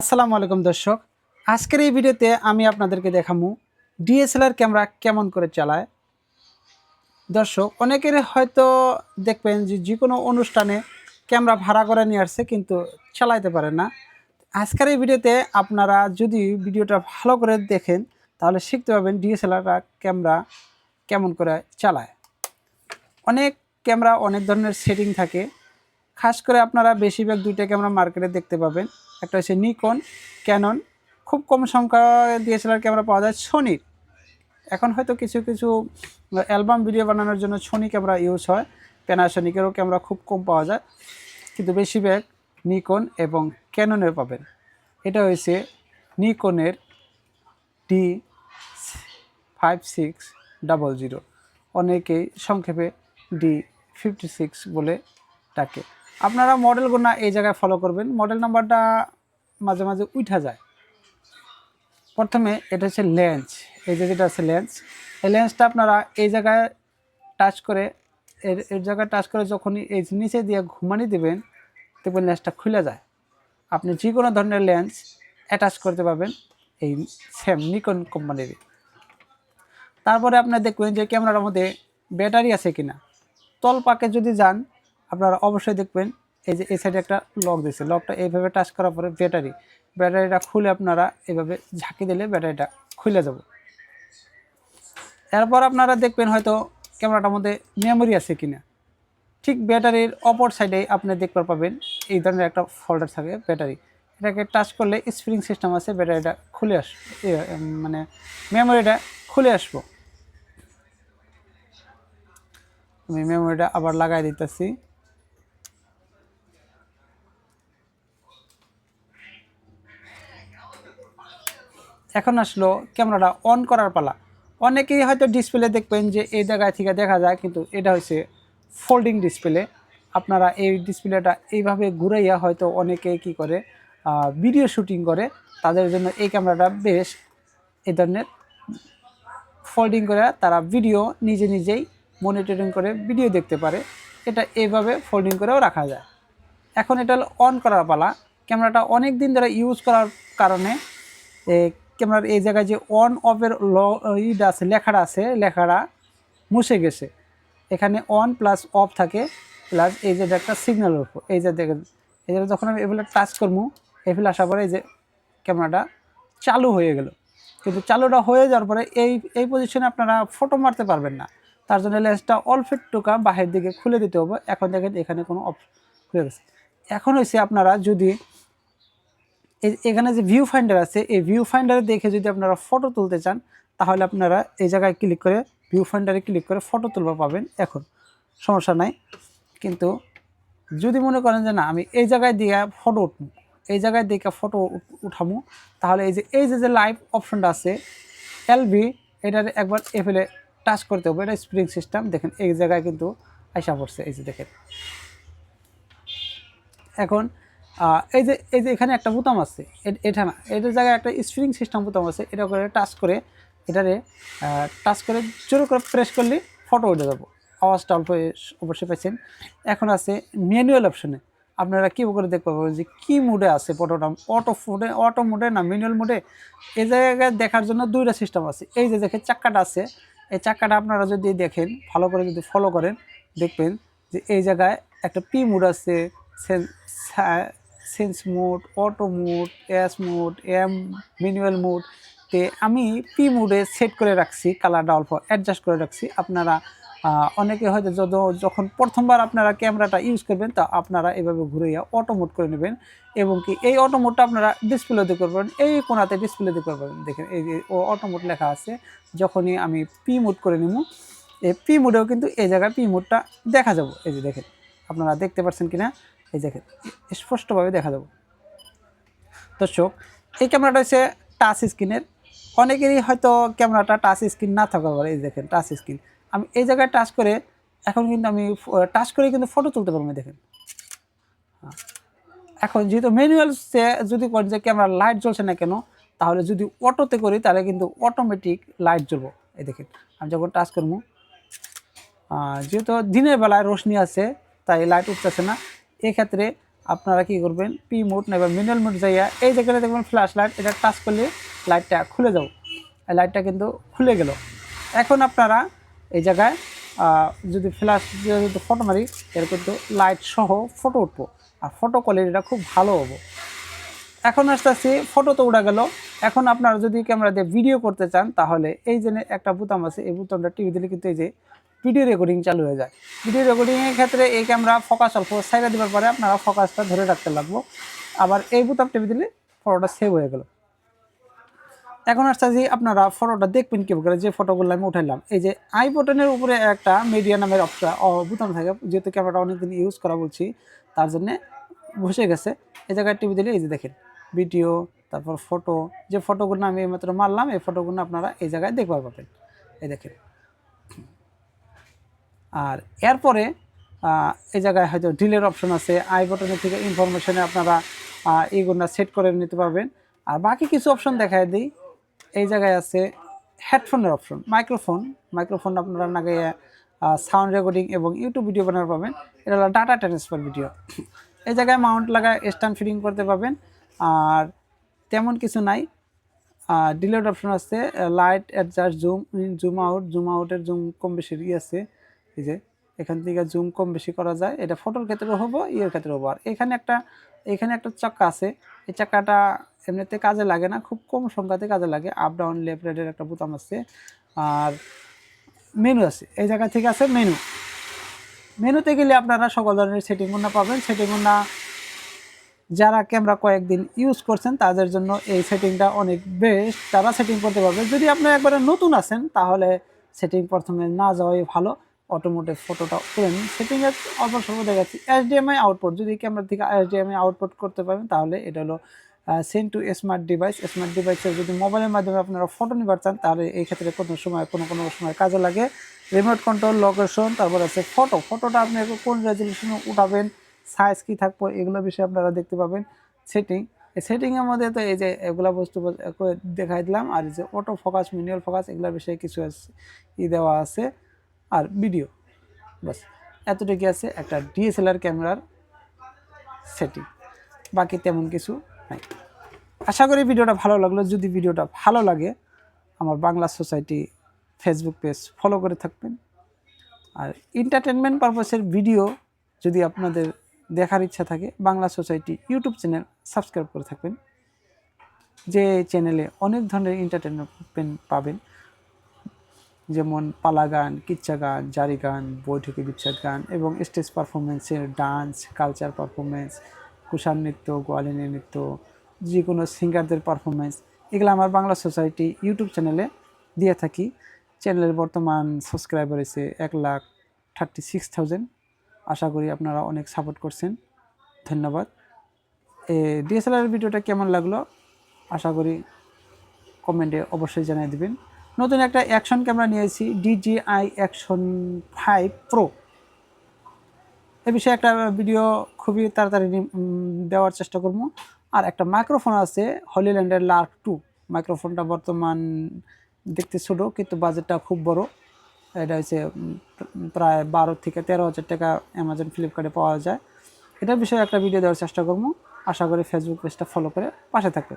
আসসালামু আলাইকুম দর্শক। আজকের এই ভিডিওতে আমি আপনাদেরকে দেখাবো ডিএসএলআর ক্যামেরা কেমন করে চালায়। দর্শক, অনেকের হয়তো দেখবেন যে যে কোনো অনুষ্ঠানে ক্যামেরা ভাড়া করে নিয়ে আসছে কিন্তু চালাইতে পারে না। আজকের এই ভিডিওতে আপনারা যদি ভিডিওটা ভালো করে দেখেন, তাহলে শিখতে পারবেন ডিএসএলআর ক্যামেরা কেমন করে চালায়। অনেক ক্যামেরা অনেক ধরনের সেটিং থাকে। খাস করে আপনারা বেশিরভাগ দুইটা ক্যামেরা মার্কেটে দেখতে পাবেন। একটা হচ্ছে নিকন ক্যানন খুব কম সংখ্যা ডিএসএলআর ক্যামেরা পাওয়া যায় সোনির এখন হয়তো কিছু কিছু অ্যালবাম ভিডিও বানানোর জন্য সোনি ক্যামেরা ইউজ হয় প্যানাসনিকেরও ক্যামেরা খুব কম পাওয়া যায়। কিন্তু বেশিরভাগ নিকন এবং ক্যাননের পাবেন। এটা হয়েছে নিকনের D five six double zero অনেকেই সংক্ষেপে ডি ফিফটি সিক্স বলে ডাকে। আপনারা মডেলগুলো এই জায়গায় ফলো করবেন। মডেল নাম্বারটা মাঝে মাঝে উঠা যায়। প্রথমে এটা হচ্ছে লেন্স এই যে যেটা আছে লেন্স এই লেন্সটা আপনারা এই জায়গায় টাচ করে, এর এর জায়গায় টাচ করে যখনই এই নিচে দিয়ে ঘুমানি দেবেন, দেখবেন লেন্সটা খুলে যায়। আপনি যে কোনো ধরনের লেন্স অ্যাটাচ করতে পারবেন এই সেম নিকন কোম্পানির তারপরে আপনার দেখবেন যে ক্যামেরার মধ্যে ব্যাটারি আছে কিনা। তল পাকে যদি যান আপনারা অবশ্যই দেখবেন, এই যে এই সাইডে একটা লক দিয়েছে। লকটা এইভাবে টাচ করার পরে ব্যাটারি ব্যাটারিটা খুলে আপনারা এভাবে ঝাঁকি দিলে ব্যাটারিটা খুলে যাব। এরপর আপনারা দেখবেন হয়তো ক্যামেরাটার মধ্যে মেমোরি আছে কিনা। ঠিক ব্যাটারির অপর সাইডে আপনি দেখতে পাবেন, এই ধরনের একটা ফোল্ডার থাকে ব্যাটারি এটাকে টাচ করলে স্প্রিং সিস্টেম আছে ব্যাটারিটা খুলে আস মানে মেমোরিটা খুলে আসব। আমি মেমোরিটা আবার লাগাই দিতেছি। এখন আসলো ক্যামেরাটা অন করার পালা। অনেকেই হয়তো ডিসপ্লে দেখবেন যে এই জায়গায় থেকে দেখা যায় কিন্তু এটা হচ্ছে ফোল্ডিং ডিসপ্লে আপনারা এই ডিসপ্লেটা এইভাবে ঘুরাইয়া হয়তো অনেকে কি করে ভিডিও শুটিং করে তাদের জন্য এই ক্যামেরাটা বেশ এই ধরনের ফোল্ডিং করে তারা ভিডিও নিজে নিজেই মনিটরিং করে ভিডিও দেখতে পারে। এটা এইভাবে ফোল্ডিং করেও রাখা যায়। এখন এটা অন করার পালা। ক্যামেরাটা অনেক দিন ধরে ইউজ করার কারণে এ, ক্যামেরার এই জায়গায় যে অন অফের ল ইটা আছে, লেখাটা আছে, লেখাটা মুছে গেছে। এখানে অন প্লাস অফ থাকে প্লাস এই যে একটা সিগন্যালের উপর। এই যে দেখেন, এই যে যখন আমি এগুলো টাচ করব এগুলো আসার পরে এই যে ক্যামেরাটা চালু হয়ে গেল। কিন্তু চালুটা হয়ে যাওয়ার পরে এই এই পজিশনে আপনারা ফটো মারতে পারবেন না। তার জন্য লেন্সটা অল্প টুকা বাহির দিকে খুলে দিতে হবে। এখন দেখেন এখানে কোনো অফ হয়ে গেছে। এখন হয়েছে আপনারা যদি এখানে যে ভিউ ফাইন্ডার আছে, এই ভিউ ফাইন্ডারে দেখে যদি আপনারা ফটো তুলতে চান, তাহলে আপনারা এই জায়গায় ক্লিক করে ভিউ ফাইন্ডারে ক্লিক করে ফটো তুলবা পাবেন এখন। সমস্যা নাই। কিন্তু যদি মনে করেন যে না, আমি এই জায়গায় দিয়ে ফটো উঠবো, এই জায়গায় দেখে ফটো উঠাবো, তাহলে এই যে এই যে যে লাইভ অপশনটা আছে এলবি এটার একবার এফেলে টাচ করতে হবে, এটা স্প্রিং সিস্টেম দেখেন, এই জায়গায় কিন্তু আইসা পড়ছে, এই যে দেখেন। এখন এই যে এই যে এখানে একটা বোতাম আছে এটা না এটার জায়গায় একটা স্প্রিং সিস্টেম বোতাম আছে, এটা করে টাচ করে, এটারে টাচ করে, জোরে করে প্রেস করলে ফটো উঠে যাব। আওয়াজটা অল্প অবশ্যই পাচ্ছেন এখন আছে ম্যানুয়াল অপশনে আপনারা কী করে দেখতে পাবেন যে কী মুডে আছে ফটোটা অটো ফুডে অটো মুডে না ম্যানুয়াল মুডে এই জায়গায় দেখার জন্য দুইটা সিস্টেম আছে। এই যে দেখে চাক্কাটা আছে। এই চাক্কাটা আপনারা যদি দেখেন, ভালো করে যদি ফলো করেন, দেখবেন যে এই জায়গায় একটা পি মুড আছে scene mode auto mode S mode M manual mode তে আমি পি মোডে সেট করে রাখছি কালারটা অল্প অ্যাডজাস্ট করে রাখছি। আপনারা অনেকে হয়তো যত যখন প্রথমবার আপনারা ক্যামেরাটা ইউজ করবেন, তা আপনারা এভাবে ঘুরাইয়া অটো মোড করে নেবেন এবং কি এই অটো মোডটা আপনারা ডিসপ্লে ডিসপ্লেতে করবেন, এই কোনাতে ডিসপ্লেতে করবেন। দেখেন, এই যে ও অটো মোড লেখা আছে, যখনই আমি পি মোড করে নেব, এই পি মোডেও কিন্তু এই জায়গায় পি মোডটা দেখা যাব। এই যে দেখেন, আপনারা দেখতে পাচ্ছেন কিনা? এই দেখেন স্পষ্টভাবে দেখা যাব দর্শক, এই ক্যামেরাটা হচ্ছে টাচ স্ক্রিনের অনেকেরই হয়তো ক্যামেরাটা টাচ স্ক্রিন না থাকার পরে এই দেখেন টাচ স্ক্রিন আমি এই জায়গায় টাচ করে এখন কিন্তু আমি টাচ করে কিন্তু ফটো তুলতে পারব দেখেন। হ্যাঁ। এখন যেহেতু ম্যানুয়াল যদি করেন যে ক্যামেরা লাইট জ্বলছে না কেন, তাহলে যদি অটোতে করি, তাহলে কিন্তু অটোমেটিক লাইট জ্বলবো, এই দেখেন। আমি যখন টাচ করব যেহেতু দিনের বেলায় রোশনি আছে, তাই লাইট উঠতেছে না। এক্ষেত্রে আপনারা কি করবেন? পি মোড নেবেন মিনাল মোড যাইয়া এই যেখানে দেখবেন ফ্ল্যাশ লাইট এটা টাচ করলে লাইটটা খুলে যাও। এই লাইটটা কিন্তু খুলে গেল। এখন আপনারা এই জায়গায় যদি ফ্ল্যাশ যদি ফটো মারি এর কিন্তু লাইট সহ ফটো উঠবো। আর ফটো কোয়ালিটিটা খুব ভালো হব। এখন আস্তে আস্তে ফটো তো উড়া গেল। এখন আপনারা যদি ক্যামেরা দিয়ে ভিডিও করতে চান, তাহলে এই যে একটা বোতাম আছে, এই বোতামটা টিভি দিলে কিন্তু এই যে ভিডিও রেকর্ডিং চালু হয়ে যায়। ভিডিও রেকর্ডিংয়ের ক্ষেত্রে এই ক্যামেরা ফোকাস অল্প সাইডে দেওয়ার পরে আপনারা ফোকাসটা ধরে রাখতে লাগবো। আবার এই বোতাম টিভি দিলে ফটোটা সেভ হয়ে গেল। এখন আসতে যে আপনারা ফটোটা দেখবেন কী করে? যে ফটোগুলো আমি উঠাইলাম, এই যে আই বটনের উপরে একটা মিডিয়া নামের অপশন বোতাম থাকে। যেহেতু ক্যামেরাটা অনেকদিন ইউজ করা বলছি, তার জন্যে বসে গেছে। এই জায়গায় টিভি দিলে এই যে দেখেন ভিডিও তারপর ফটো যে ফটোগুলো আমি মাত্র মারলাম, এই ফটোগুলো আপনারা এই জায়গায় দেখবার পাবেন। এই দেখেন আর এরপরে এই জায়গায় হয়তো ডিলের অপশন আছে আই বটনের থেকে ইনফরমেশনে আপনারা এইগুলো সেট করে নিতে পারবেন। আর বাকি কিছু অপশন দেখায় দিই। এই জায়গায় আছে হেডফোনের অপশন মাইক্রোফোন মাইক্রোফোন আপনারা নাগে সাউন্ড রেকর্ডিং এবং ইউটিউব ভিডিও বানাতে পাবেন এটা হলো ডাটা ট্রান্সফার ভিডিও এই জায়গায় মাউন্ট লাগায় স্ট্যান্ড ফিটিং করতে পারবেন। আর তেমন কিছু নাই। ডিলেট অপশন আছে light adjust zoom in zoom out zoom আউটের জুম কম বেশি আছে। এই যে, এখান থেকে জুম কম বেশি করা যায়। এটা ফটোর ক্ষেত্রেও হব, ইয়ের ক্ষেত্রেও হব। আর এখানে একটা এখানে একটা চাক্কা আছে। এই চাক্কাটা এমনিতে কাজে লাগে না, খুব কম সংখ্যাতে কাজে লাগে। আপ ডাউন লেফট রাইটের একটা বোতাম আছে। আর মেনু আছে। এই জায়গা থেকে আছে মেনু মেনুতে গেলে আপনারা সকল ধরনের সেটিংগুলো পাবেন। সেটিংগুলো যারা ক্যামেরা কয়েকদিন ইউজ করছেন, তাদের জন্য এই সেটিংটা অনেক বেস্ট তারা সেটিং করতে পারবে। যদি আপনি একবারে নতুন আছেন, তাহলে সেটিং প্রথমে না যাওয়াই ভালো। অটোমোটিভ ফটোটা করে নিন সেটিংয়ে অল্প স্বল্প দেখাচ্ছি এইচডিএমআই আউটপুট যদি ক্যামেরা থেকে এইচডিএমআই আউটপুট করতে পারেন, তাহলে এটা হলো send to smart device smart ডিভাইসের যদি মোবাইলের মাধ্যমে আপনারা ফটো নিবার চান, তাহলে এই ক্ষেত্রে কোনো সময়, কোনো কোনো সময় কাজে লাগে। রিমোট কন্ট্রোল লোকেশন তারপর আছে ফটো ফটোটা আপনি কোন রেজলিউশনে উঠাবেন সাইজ কী থাকব, এগুলো বিষয়ে আপনারা দেখতে পাবেন। সেটিং সেটিংয়ের মধ্যে তো এই যে এগুলা বস্তু বস- দেখাই দিলাম। আর যে অটো ফোকাস মিনিয়াল ফোকাস এগুলোর বিষয়ে কিছু ই দেওয়া আছে। আর ভিডিও। বাস এতটুকু আছে একটা ডিএসএলআর ক্যামেরার সেটিং বাকি তেমন কিছু নাই। আশা করি ভিডিওটা ভালো লাগল। যদি ভিডিওটা ভালো লাগে, আমার Bangla Society Facebook page follow করে থাকবেন। আর এন্টারটেনমেন্ট পারপাসের ভিডিও যদি আপনাদের দেখার ইচ্ছা থাকে, Bangla Society YouTube channel subscribe করে থাকবেন। যে চ্যানেলে অনেক ধরনের এন্টারটেনমেন্ট পাবেন। যেমন পালা গান, কিচ্ছা গান, জারি গান, বৈঠকি বিচ্ছেদ গান এবং স্টেজ পারফরমেন্সের ডান্স, কালচার পারফরমেন্স কুষাণ নৃত্য গোয়ালিনী নৃত্য যে কোনো সিঙ্গারদের পারফরমেন্স এগুলো আমার বাংলা সোসাইটি ইউটিউব চ্যানেলে দিয়ে থাকি। চ্যানেলের বর্তমান সাবস্ক্রাইবার এসে এক লাখ থার্টি সিক্স থাউজেন্ড। আশা করি আপনারা অনেক সাপোর্ট করছেন। ধন্যবাদ। এ ডিএসএলআর ভিডিওটা কেমন লাগল? আশা করি কমেন্টে অবশ্যই জানিয়ে দেবেন। নতুন একটা অ্যাকশন ক্যামেরা নিয়েছি ডিজিআই অ্যাকশন ফাইভ প্রো এ বিষয়ে একটা ভিডিও খুবই তাড়াতাড়ি দেওয়ার চেষ্টা করব। আর একটা মাইক্রোফোন আছে হলিল্যান্ডের লার্ক টু মাইক্রোফোনটা বর্তমান দেখতে ছোটো, কিন্তু বাজেটটা খুব বড়। এটা হচ্ছে প্রায় বারো থেকে তেরো হাজার টাকা অ্যামাজন ফ্লিপকার্টে পাওয়া যায়। এটার বিষয়ে একটা ভিডিও দেওয়ার চেষ্টা করব। আশা করি ফেসবুক পেজটা ফলো করে পাশে থাকবে